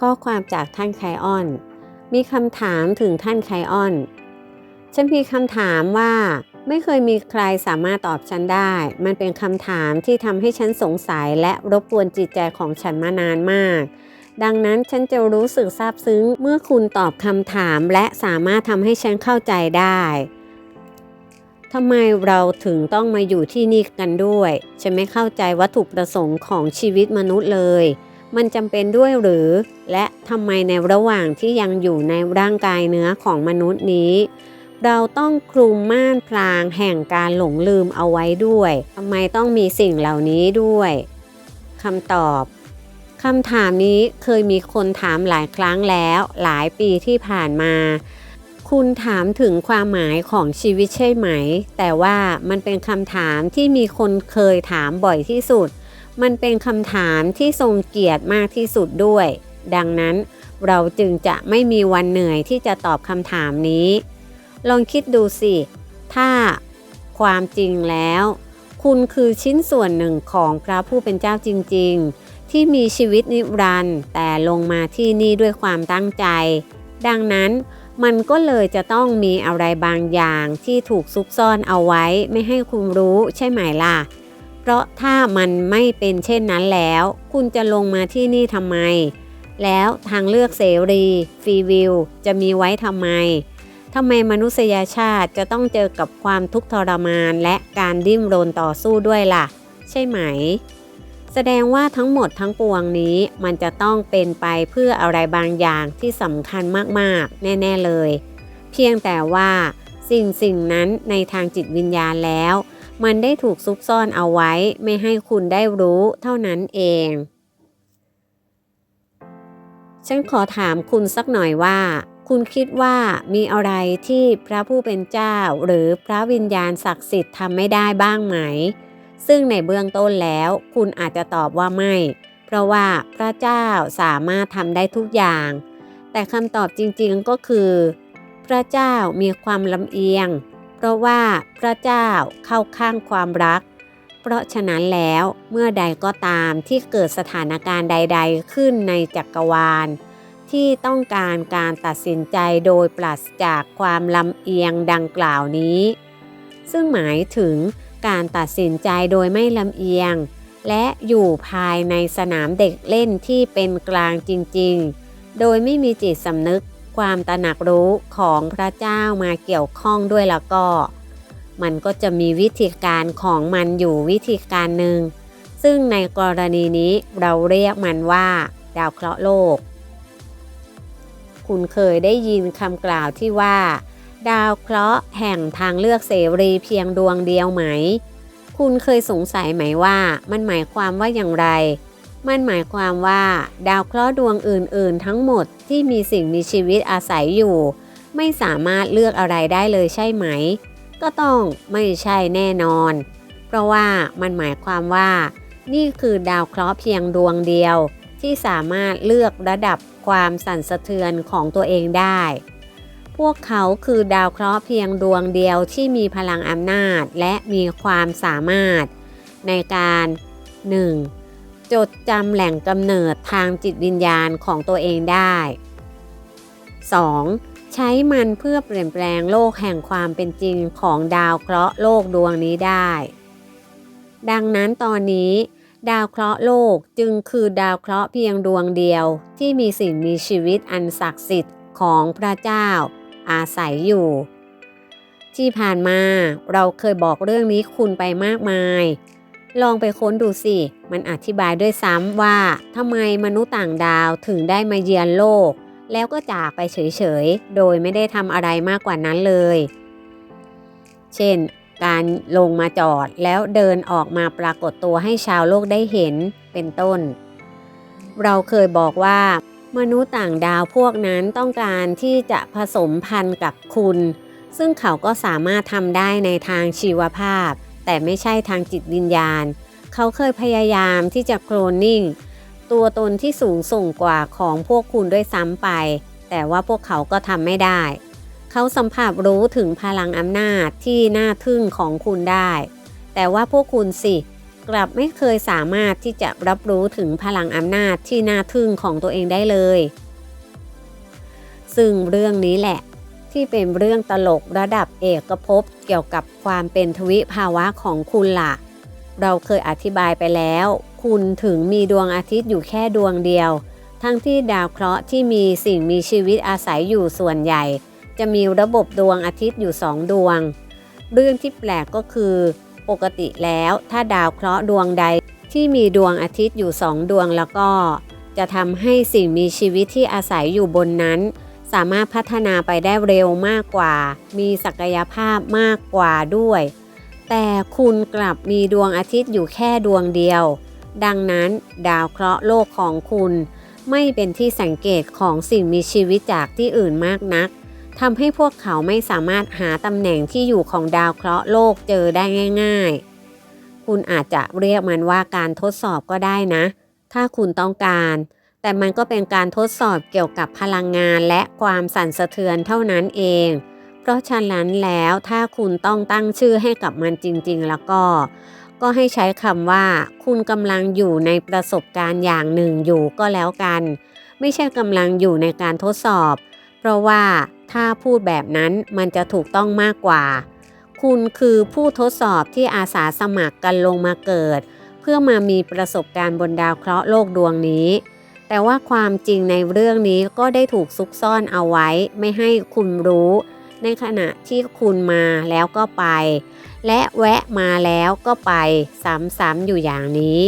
ข้อความจากท่านไคออน มีคำถามถึงท่านไคออน ฉันมีคำถามว่าไม่เคยมีใครสามารถตอบฉันได้ มันเป็นคำถามที่ทำให้ฉันสงสัยและรบกวนจิตใจของฉันมานานมาก ดังนั้นฉันจะรู้สึกซาบซึ้งเมื่อคุณตอบคำถามและสามารถทำให้ฉันเข้าใจได้ทำไมเราถึงต้องมาอยู่ที่นี่กันด้วย ฉันไม่เข้าใจวัตถุประสงค์ของชีวิตมนุษย์เลย มันจำเป็นด้วยหรือ และทำไมในระหว่างที่ยังอยู่ในร่างกายเนื้อของมนุษย์นี้ เราต้องคลุมม่านพรางแห่งการหลงลืมเอาไว้ด้วยทำไมต้องมีสิ่งเหล่านี้ด้วยคำตอบคำถามนี้เคยมีคนถามหลายครั้งแล้ว หลายปีที่ผ่านมา คุณถามถึงความหมายของชีวิตใช่ไหม แต่ว่ามันเป็นคำถามที่มีคนเคยถามบ่อยที่สุด มันเป็นคำถามที่ทรงเกียรติมากที่สุดด้วย ดังนั้นเราจึงจะไม่มีวันเหนื่อยที่จะตอบคำถามนี้ ลองคิดดูสิ ถ้าความจริงแล้ว คุณคือชิ้นส่วนหนึ่งของพระผู้เป็นเจ้าจริง ๆ ที่มีชีวิตนิรันดร์แต่ลงมาที่นี่ด้วยความตั้งใจ ดังนั้นมันก็เลยจะต้องมีอะไรบางอย่างที่ถูกซุกซ่อนเอาไว้ไม่ให้คุณรู้ใช่ไหมล่ะ เพราะถ้ามันไม่เป็นเช่นนั้นแล้ว คุณจะลงมาที่นี่ทำไม แล้วทางเลือกเสรีฟรีวิวจะมีไว้ทำไมทำไมมนุษยชาติจะต้องเจอกับความทุกข์ทรมานและการดิ้นรนต่อสู้ด้วยล่ะ ใช่ไหม แสดงว่าทั้งหมดทั้งปวงนี้มันจะต้องเป็นไปเพื่ออะไรบางอย่างที่สำคัญมากๆ แน่ ๆเลย เพียงแต่ว่าสิ่งสิ่งนั้นในทางจิตวิญญาณแล้ว มันได้ถูกซุกซ่อนเอาไว้ไม่ให้คุณได้รู้เท่านั้นเอง ฉันขอถามคุณสักหน่อยว่า คุณคิดว่ามีอะไรที่พระผู้เป็นเจ้า หรือพระวิญญาณศักดิ์สิทธิ์ทำไม่ได้บ้างไหม ซึ่งในเบื้องต้นแล้ว คุณอาจจะตอบว่าไม่ เพราะว่าพระเจ้าสามารถทำได้ทุกอย่าง แต่คำตอบจริงๆก็คือ พระเจ้ามีความลำเอียง ราะว่าพระเจ้าเข้าข้างความรัก เพราะฉะนั้นแล้วเมื่อใดก็ตามที่เกิดสถานการณ์ใด ๆ ขึ้นในจักรวาล ที่ต้องการการตัดสินใจโดยปราศจากความลำเอียงดังกล่าวนี้ ซึ่งหมายถึงการตัดสินใจโดยไม่ลำเอียง และอยู่ภายในสนามเด็กเล่นที่เป็นกลางจริง ๆ โดยไม่มีจิตสำนึก ความตระหนักรู้ของพระเจ้ามาเกี่ยวข้องด้วยแล้วก็ มันก็จะมีวิธีการของมันอยู่วิธีการหนึ่ง ซึ่งในกรณีนี้เราเรียกมันว่า ดาวเคราะห์โลก คุณเคยได้ยินคำกล่าวที่ว่า ดาวเคราะห์แห่งทางเลือกเสรีเพียงดวงเดียวไหม คุณเคยสงสัยไหมว่ามันหมายความว่าอย่างไร มันหมายความว่า ดาวเคราะห์ดวงอื่น ๆ ทั้งหมดที่มีสิ่งมีชีวิตอาศัยอยู่ ไม่สามารถเลือกอะไรได้เลยใช่ไหม ก็ต้องไม่ใช่แน่นอน เพราะว่ามันหมายความว่า นี่คือดาวเคราะห์เพียงดวงเดียว ที่สามารถเลือกระดับความสั่นสะเทือนของตัวเองได้ พวกเขาคือดาวเคราะห์เพียงดวงเดียวที่มีพลังอำนาจและมีความสามารถ ในการ 1. จดจำแหล่งกำเนิดทางจิตวิญญาณของตัวเองได้ 2. ใช้มันเพื่อเปลี่ยนแปลงโลกแห่งความเป็นจริงของดาวเคราะห์โลกดวงนี้ได้ ดังนั้นตอนนี้ ดาวเคราะห์โลกจึงคือดาวเคราะห์เพียงดวงเดียว ที่มีสิ่งมีชีวิตอันศักดิ์สิทธิ์ของพระเจ้า อาศัยอยู่ ที่ผ่านมาเราเคยบอกเรื่องนี้คุณไปมากมาย ลองไปค้นดูสิ มันอธิบายด้วยซ้ำว่าทำไมมนุษย์ต่างดาวถึงได้มาเยือนโลก แล้วก็จากไปเฉยๆ โดยไม่ได้ทำอะไรมากกว่านั้นเลย เช่น การลงมาจอดแล้วเดินออกมาปรากฏตัวให้ชาวโลกได้เห็นเป็นต้น เราเคยบอกว่ามนุษย์ต่างดาวพวกนั้นต้องการที่จะผสมพันธุ์กับคุณ ซึ่งเขาก็สามารถทำได้ในทางชีวภาพ แต่ไม่ใช่ทางจิตวิญญาณ เขาเคยพยายามที่จะโคลนนิ่ง ตัวตนที่สูงส่งกว่าของพวกคุณด้วยซ้ำไป แต่ว่าพวกเขาก็ทำไม่ได้ เขาสัมผัสรู้ถึงพลังอำนาจที่น่าทึ่งของคุณได้ แต่ว่าพวกคุณสิกลับไม่เคยสามารถที่จะรับรู้ถึงพลังอำนาจที่น่าทึ่งของตัวเองได้เลย ซึ่งเรื่องนี้แหละ ที่เป็นเรื่องตลกระดับเอกภพเกี่ยวกับความเป็นทวิภาวะของคุณล่ะ เราเคยอธิบายไปแล้ว คุณถึงมีดวงอาทิตย์อยู่แค่ดวงเดียว ทั้งที่ดาวเคราะห์ที่มีสิ่งมีชีวิตอาศัยอยู่ส่วนใหญ่ จะมีระบบดวงอาทิตย์อยู่สองดวง เรื่องที่แปลกก็คือ ปกติแล้วถ้าดาวเคราะห์ดวงใดที่มีดวงอาทิตย์อยู่สองดวงแล้วก็ จะทำให้สิ่งมีชีวิตที่อาศัยอยู่บนนั้น สามารถพัฒนาไปได้เร็วมากกว่า มีศักยภาพมากกว่าด้วย แต่คุณกลับมีดวงอาทิตย์อยู่แค่ดวงเดียว ดังนั้นดาวเคราะห์โลกของคุณ ไม่เป็นที่สังเกตของสิ่งมีชีวิตจากที่อื่นมากนักทำให้พวกเขาไม่สามารถหาตำแหน่งที่อยู่ของดาวเคราะห์โลกเจอได้ง่าย ๆ คุณอาจจะเรียกมันว่าการทดสอบก็ได้นะ ถ้าคุณต้องการ แต่มันก็เป็นการทดสอบเกี่ยวกับพลังงานและความสั่นสะเทือนเท่านั้นเอง เพราะฉะนั้นแล้วถ้าคุณต้องตั้งชื่อให้กับมันจริง ๆ แล้วก็ ก็ให้ใช้คำว่า คุณกำลังอยู่ในประสบการณ์อย่างหนึ่งอยู่ก็แล้วกัน ไม่ใช่กำลังอยู่ในการทดสอบ เพราะว่าถ้าพูดแบบนั้นมันจะถูกต้องมากกว่า คุณคือผู้ทดสอบที่อาสาสมัครกันลงมาเกิด เพื่อมามีประสบการณ์บนดาวเคราะห์โลกดวงนี้ แต่ว่าความจริงในเรื่องนี้ก็ได้ถูกซุกซ่อนเอาไว้ ไม่ให้คุณรู้ ในขณะที่คุณมาแล้วก็ไป และแวะมาแล้วก็ไปซ้ำๆอยู่อย่างนี้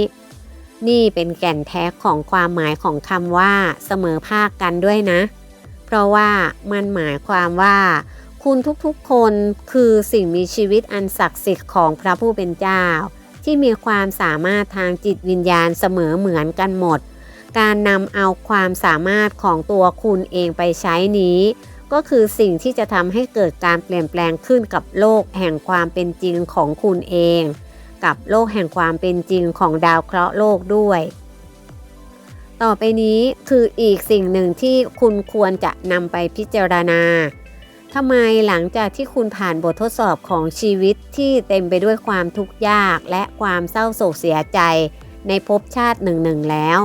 นี่เป็นแก่นแท้ของความหมายของคำว่า เสมอภาคกันด้วยนะ เพราะว่ามันหมายความว่าคุณทุกๆคนคือสิ่งมีชีวิตอันศักดิ์สิทธิ์ของพระผู้เป็นเจ้า ที่มีความสามารถทางจิตวิญญาณเสมอเหมือนกันหมด การนำเอาความสามารถของตัวคุณเองไปใช้นี้ ก็คือสิ่งที่จะทำให้เกิดการเปลี่ยนแปลงขึ้นกับโลกแห่งความเป็นจริงของคุณเอง กับโลกแห่งความเป็นจริงของดาวเคราะห์โลกด้วย ต่อไปนี้คืออีกสิ่งหนึ่งที่คุณควรจะนำไปพิจารณาทำไมหลังจากที่คุณผ่านบททดสอบของชีวิตที่เต็มไปด้วยความทุกข์ยากและความเศร้าโศกเสียใจในภพชาติหนึ่งหนึ่งแล้ว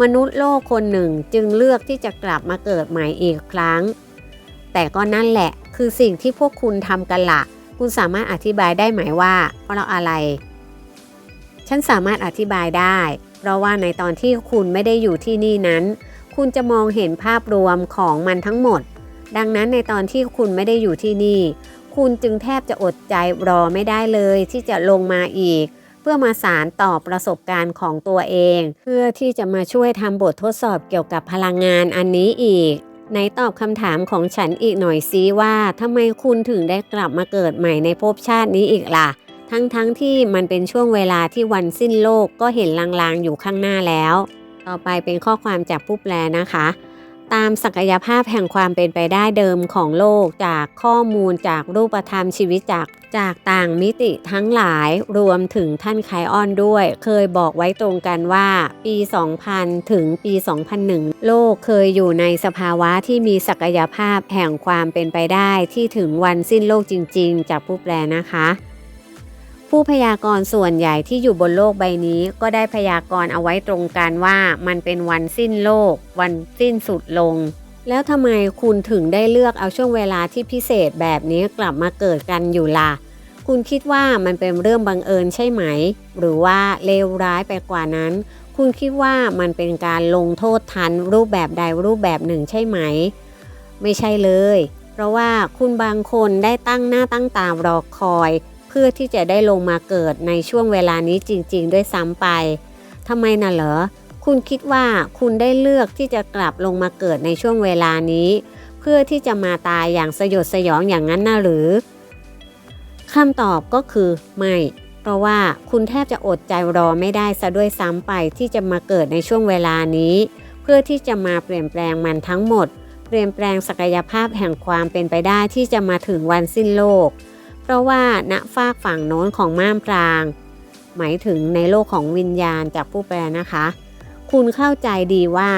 มนุษย์โลกคนหนึ่งจึงเลือกที่จะกลับมาเกิดใหม่อีกครั้ง แต่ก็นั่นแหละคือสิ่งที่พวกคุณทำกันละ คุณสามารถอธิบายได้ไหมว่าเพราะอะไร ฉันสามารถอธิบายได้ เพราะว่าในตอนที่คุณไม่ได้อยู่ที่นี่นั้น คุณจะมองเห็นภาพรวมของมันทั้งหมด ดังนั้นในตอนที่คุณไม่ได้อยู่ที่นี่ คุณจึงแทบจะอดใจรอไม่ได้เลยที่จะลงมาอีก พื่อมาสารต่อประสบการณ์ของตัวเอง เพื่อที่จะมาช่วยทำบททดสอบเกี่ยวกับพลังงานอันนี้อีกไหนตอบคำถามของฉันอีกหน่อยซิว่าทำไมคุณถึงได้กลับมาเกิดใหม่ในภพชาตินี้อีกล่ะ ทั้งๆทที่มันเป็นช่วงเวลาที่วันสิ้นโลกก็เห็นลางๆอยู่ข้างหน้าแล้ว ต่อไปเป็นข้อความจากผู้แปลนะคะ ตามศักยภาพแห่งความเป็นไปได้เดิมของโลกจากข้อมูลจากรูปธรรมชีวิตจากจากต่างมิติทั้งหลายรวมถึงท่านไคออนด้วย เคยบอกไว้ตรงกันว่าปี 2000 ถึงปี 2001 โลกเคยอยู่ในสภาวะที่มีศักยภาพแห่งความเป็นไปได้ที่ถึงวันสิ้นโลกจริง ๆ จากผู้แปลนะคะ ผู้พยากรณ์ส่วนใหญ่ที่อยู่บนโลกใบนี้ ก็ได้พยากรณ์เอาไว้ตรงกันว่ามันเป็นวันสิ้นโลก วันสิ้นสุดลง แล้วทำไมคุณถึงได้เลือกเอาช่วงเวลาที่พิเศษแบบนี้กลับมาเกิดกันอยู่ล่ะ คุณคิดว่ามันเป็นเรื่องบังเอิญใช่ไหม หรือว่าเลวร้ายไปกว่านั้น คุณคิดว่ามันเป็นการลงโทษทันรูปแบบใดรูปแบบหนึ่งใช่ไหม ไม่ใช่เลย เพราะว่าคุณบางคนได้ตั้งหน้าตั้งตารอคอย เพื่อที่จะได้ลงมาเกิดในช่วงเวลานี้จริง ๆ ด้วยซ้ำไปทำไมน่ะเหรอคุณคิดว่าคุณได้เลือกที่จะกลับลงมาเกิดในช่วงเวลานี้ เพื่อที่จะมาตายอย่างสยดสยองอย่างนั้นน่ะหรือคำตอบก็คือไม่ เพราะว่าคุณแทบจะอดใจรอไม่ได้ซะด้วยซ้ำไปที่จะมาเกิดในช่วงเวลานี้ เพื่อที่จะมาเปลี่ยนแปลงมันทั้งหมด เปลี่ยนแปลงศักยภาพแห่งความเป็นไปได้ที่จะมาถึงวันสิ้นโลก เพราะว่าณฝากฝั่งโน้นของม่ามพราง หมายถึงในโลกของวิญญาณจากผู้แปลนะคะ คุณเข้าใจดีว่า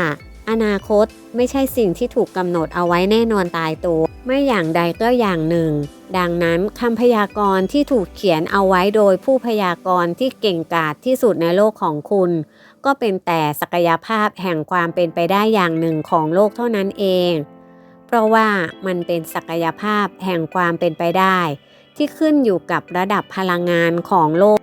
อนาคตไม่ใช่สิ่งที่ถูกกำหนดเอาไว้แน่นอนตายตัว ไม่อย่างใดก็อย่างหนึ่ง ดังนั้นคำพยากรณ์ที่ถูกเขียนเอาไว้โดยผู้พยากรณ์ที่เก่งกาจที่สุดในโลกของคุณ ก็เป็นแต่ศักยภาพแห่งความเป็นไปได้อย่างหนึ่งของโลกเท่านั้นเอง เพราะว่ามันเป็นศักยภาพแห่งความเป็นไปได้ ที่ขึ้นอยู่กับระดับพลังงานของโลก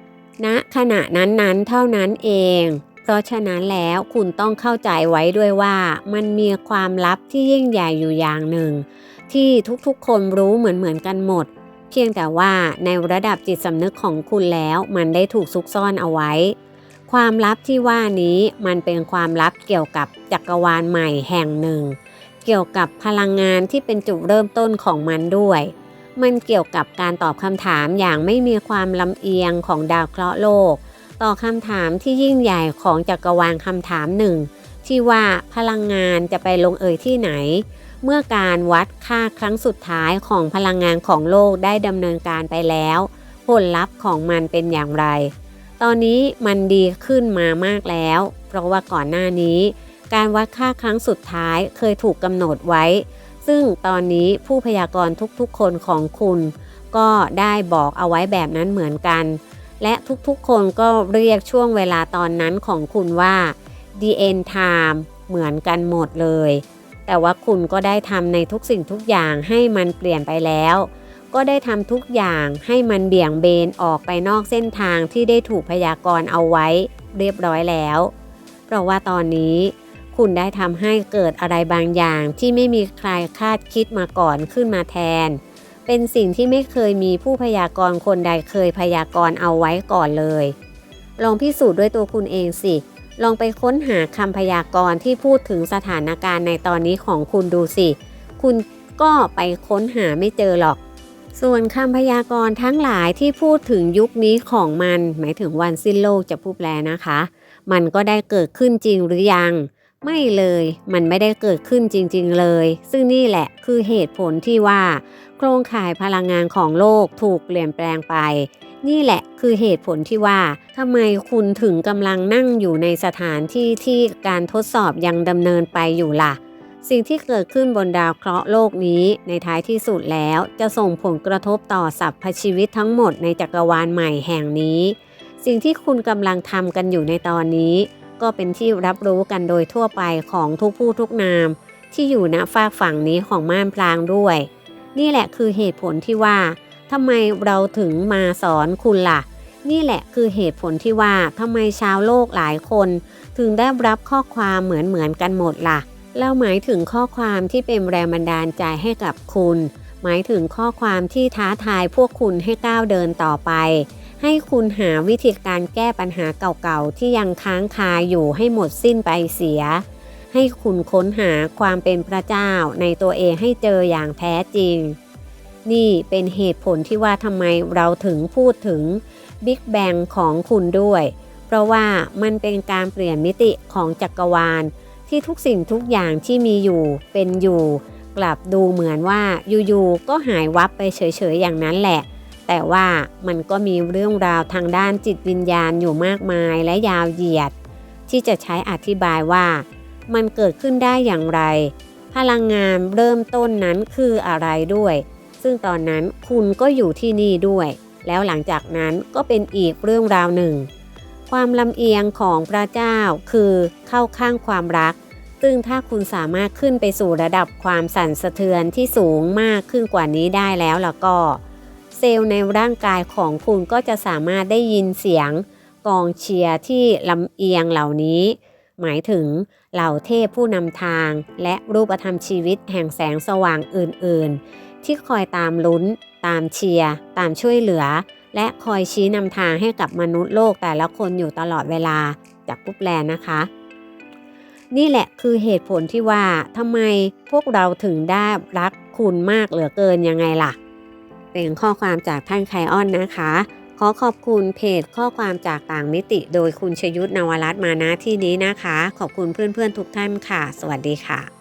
ณขณะนั้นๆ เท่านั้นเอง เพราะฉะนั้นแล้วคุณต้องเข้าใจไว้ด้วยว่ามันมีความลับที่ยิ่งใหญ่อยู่อย่างหนึ่ง ที่ทุกๆคนรู้เหมือนๆกันหมด เพียงแต่ว่าในระดับจิตสำนึกของคุณแล้วมันได้ถูกซุกซ่อนเอาไว้ ความลับที่ว่านี้มันเป็นความลับเกี่ยวกับจักรวาลใหม่แห่งหนึ่ง เกี่ยวกับพลังงานที่เป็นจุดเริ่มต้นของมันด้วย มันเกี่ยวกับการตอบคำถามอย่างไม่มีความลำเอียงของดาวเคราะห์โลก ต่อคำถามที่ยิ่งใหญ่ของจักรวาลคำถามหนึ่งที่ว่าพลังงานจะไปลงเอยที่ไหน เมื่อการวัดค่าครั้งสุดท้ายของพลังงานของโลกได้ดำเนินการไปแล้ว ผลลัพธ์ของมันเป็นอย่างไร ตอนนี้มันดีขึ้นมามากแล้ว เพราะว่าก่อนหน้านี้ การวัดค่าครั้งสุดท้ายเคยถูกกำหนดไว้ ซึ่งตอนนี้ผู้พยากรณ์ทุกๆ คนของคุณ ก็ได้บอกเอาไว้แบบนั้นเหมือนกัน และทุกๆ คนก็เรียกช่วงเวลาตอนนั้นของคุณว่า the end time เหมือนกันหมดเลย แต่ว่าคุณก็ได้ทำในทุกสิ่งทุกอย่างให้มันเปลี่ยนไปแล้ว ก็ได้ทำทุกอย่างให้มันเบี่ยงเบนออกไปนอกเส้นทางที่ได้ถูกพยากรณ์เอาไว้เรียบร้อยแล้ว เพราะว่าตอนนี้ คุณได้ทำให้เกิดอะไรบางอย่างที่ไม่มีใครคาดคิดมาก่อนขึ้นมาแทน เป็นสิ่งที่ไม่เคยมีผู้พยากรณ์คนใดเคยพยากรณ์เอาไว้ก่อนเลย ลองพิสูจน์ด้วยตัวคุณเองสิ ลองไปค้นหาคำพยากรณ์ที่พูดถึงสถานการณ์ในตอนนี้ของคุณดูสิ คุณก็ไปค้นหาไม่เจอหรอก ส่วนคำพยากรณ์ทั้งหลายที่พูดถึงยุคนี้ของมัน หมายถึงวันสิ้นโลกจะพูดแปลนะคะ มันก็ได้เกิดขึ้นจริงหรือยัง ไม่เลย มันไม่ได้เกิดขึ้นจริงๆเลย ซึ่งนี่แหละคือเหตุผลที่ว่า โครงข่ายพลังงานของโลกถูกเปลี่ยนแปลงไป นี่แหละคือเหตุผลที่ว่าทำไมคุณถึงกำลังนั่งอยู่ในสถานที่ที่การทดสอบยังดำเนินไปอยู่ล่ะสิ่งที่เกิดขึ้นบนดาวเคราะห์โลกนี้ในท้ายที่สุดแล้วจะส่งผลกระทบต่อสรรพชีวิตทั้งหมดในจักรวาลใหม่แห่งนี้ สิ่งที่คุณกำลังทำกันอยู่ในตอนนี้ ก็เป็นที่รับรู้กันโดยทั่วไปของทุกผู้ทุกนาม ที่อยู่ณฝากฝั่งนี้ของม่านพลางด้วย นี่แหละคือเหตุผลที่ว่าทำไมเราถึงมาสอนคุณล่ะ นี่แหละคือเหตุผลที่ว่าทำไมชาวโลกหลายคน ถึงได้รับข้อความเหมือนเหมือนกันหมดล่ะแล้วหมายถึงข้อความที่เป็นแรงบันดาลใจให้กับคุณ หมายถึงข้อความที่ท้าทายพวกคุณให้ก้าวเดินต่อไป ให้คุณหาวิธีการแก้ปัญหาเก่าๆ ที่ยังค้างคาอยู่ให้หมดสิ้นไปเสีย ให้คุณค้นหาความเป็นพระเจ้าในตัวเองให้เจออย่างแท้จริง นี่เป็นเหตุผลที่ว่าทำไมเราถึงพูดถึงบิ๊กแบงของคุณด้วย เพราะว่ามันเป็นการเปลี่ยนมิติของจักรวาล ที่ทุกสิ่งทุกอย่างที่มีอยู่เป็นอยู่ กลับดูเหมือนว่าอยู่ๆก็หายวับไปเฉยๆอย่างนั้นแหละ แต่ว่ามันก็มีเรื่องราวทางด้านจิตวิญญาณอยู่มากมายและยาวเหยียด ที่จะใช้อธิบายว่า มันเกิดขึ้นได้อย่างไร พลังงานเริ่มต้นนั้นคืออะไรด้วย ซึ่งตอนนั้นคุณก็อยู่ที่นี่ด้วย แล้วหลังจากนั้นก็เป็นอีกเรื่องราวหนึ่ง ความลำเอียงของพระเจ้าคือเข้าข้างความรัก ซึ่งถ้าคุณสามารถขึ้นไปสู่ระดับความสั่นสะเทือนที่สูงมากขึ้นกว่านี้ได้แล้วแล้วก็ เซลล์ในร่างกายของคุณก็จะสามารถได้ยินเสียงกองเชียร์ที่ลำเอียงเหล่านี้ หมายถึงเหล่าเทพผู้นำทาง และรูปธรรมชีวิตแห่งแสงสว่างอื่น ๆ ที่คอยตามลุ้น ตามเชียร์ตามช่วยเหลือ และคอยชี้นำทางให้กับมนุษย์โลกแต่ละคนอยู่ตลอดเวลาจากปุ๊บแลนะคะ นี่แหละคือเหตุผลที่ว่าทำไมพวกเราถึงได้รักคุณมากเหลือเกินยังไงล่ะ เป็นข้อความจากท่านไคออนนะคะ ขอขอบคุณเพจข้อความจากต่างมิติ โดยคุณชยุทธนวรัตน์มาณที่นี้นะคะ ขอบคุณเพื่อนๆทุกท่านค่ะ สวัสดีค่ะ